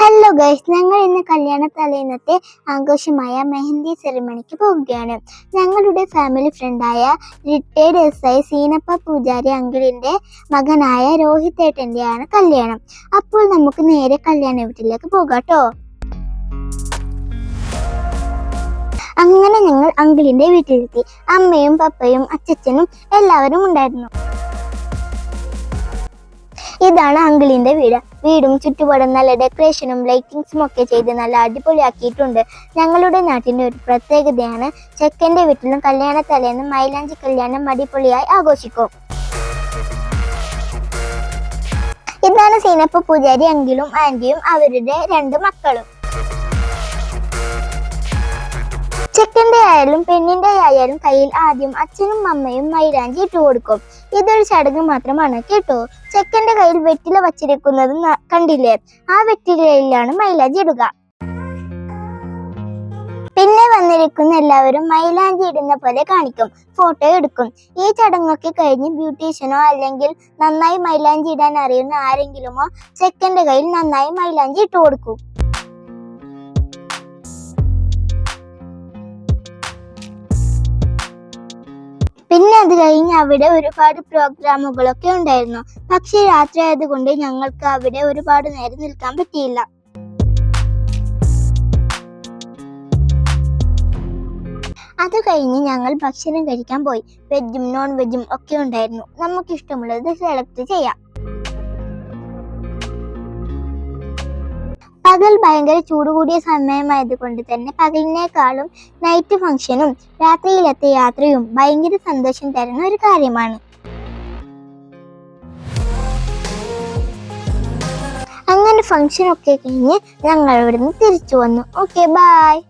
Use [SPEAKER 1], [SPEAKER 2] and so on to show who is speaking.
[SPEAKER 1] Hello guys ഞങ്ങൾ ഇന്ന് കല്യാണ തലേന്നത്തെ ആഘോഷമായ മെഹന്തി സെറിമണിക്ക് പോവുകയാണ്. ഞങ്ങളുടെ family ഫ്രണ്ടായ retired S I Seenappa Poojari അങ്കിളിന്റെ മകനായ രോഹിത് ഏട്ടന്റെയാണ് കല്യാണം. അപ്പോൾ നമുക്ക് നേരെ കല്യാണ വീട്ടിലേക്ക് പോകാട്ടോ. അങ്ങനെ ഞങ്ങൾ അങ്കിളിന്റെ വീട്ടിലെത്തി. അമ്മയും പപ്പയും അച്ഛനും എല്ലാവരും ഉണ്ടായിരുന്നു. ഇതാണ് അങ്കിളിന്റെ വീട്. വീടും ചുറ്റുപാടും നല്ല ഡെക്കറേഷനും ലൈറ്റിങ്സും ഒക്കെ ചെയ്ത് നല്ല അടിപൊളിയാക്കിയിട്ടുണ്ട്. ഞങ്ങളുടെ നാട്ടിന്റെ ഒരു പ്രത്യേകതയാണ് ചെക്കന്റെ വീട്ടിലും കല്യാണ തലേന്നും മൈലാഞ്ചി കല്യാണം അടിപൊളിയായി ആഘോഷിക്കും. ഇതാണ് സീനപ്പ പൂജാരി അങ്കിളും ആന്റിയും അവരുടെ രണ്ട് മക്കളും. ചെക്കന്റെ ആയാലും പെണ്ണിന്റെ ആയാലും കയ്യിൽ ആദ്യം അച്ഛനും അമ്മയും മൈലാഞ്ചി ഇട്ടു കൊടുക്കും. ഇതൊരു ചടങ്ങ് മാത്രമാണ് കേട്ടോ. ചെക്കന്റെ കയ്യിൽ വെറ്റില വച്ചിരിക്കുന്നത് കണ്ടില്ലേ? ആ വെറ്റിലയിലാണ് മൈലാഞ്ചി ഇടുക. പിന്നെ വന്നിരിക്കുന്ന എല്ലാവരും മൈലാഞ്ചി ഇടുന്ന പോലെ കാണിക്കും. ഫോട്ടോ എടുക്കും. ഈ ചടങ്ങൊക്കെ കഴിഞ്ഞ് ബ്യൂട്ടീഷ്യനോ അല്ലെങ്കിൽ നന്നായി മൈലാഞ്ചി ഇടാൻ അറിയുന്ന ആരെങ്കിലുമോ ചെക്കന്റെ കയ്യിൽ നന്നായി മൈലാഞ്ചി ഇട്ടു കൊടുക്കും. അത് കഴിഞ്ഞ് അവിടെ ഒരുപാട് പ്രോഗ്രാമുകളൊക്കെ ഉണ്ടായിരുന്നു. പക്ഷേ രാത്രി ആയതുകൊണ്ട് ഞങ്ങൾക്ക് അവിടെ ഒരുപാട് നേരം നിൽക്കാൻ പറ്റിയില്ല. അത് കഴിഞ്ഞ് ഞങ്ങൾ ഭക്ഷണം കഴിക്കാൻ പോയി. വെജും നോൺ വെജും ഒക്കെ ഉണ്ടായിരുന്നു. നമുക്ക് ഇഷ്ടമുള്ളത് സെലക്ട് ചെയ്യാം. പകൽ ഭയങ്കര ചൂട് കൂടിയ സമയമായതുകൊണ്ട് തന്നെ പകലിനേക്കാളും നൈറ്റ് ഫംഗ്ഷനും രാത്രിയിലത്തെ യാത്രയും ഭയങ്കര സന്തോഷം തരുന്ന ഒരു കാര്യമാണ്. അങ്ങനെ ഫംഗ്ഷൻ ഒക്കെ കഴിഞ്ഞ് ഞങ്ങൾ ഇവിടുന്ന് തിരിച്ചു വന്നു. Okay bye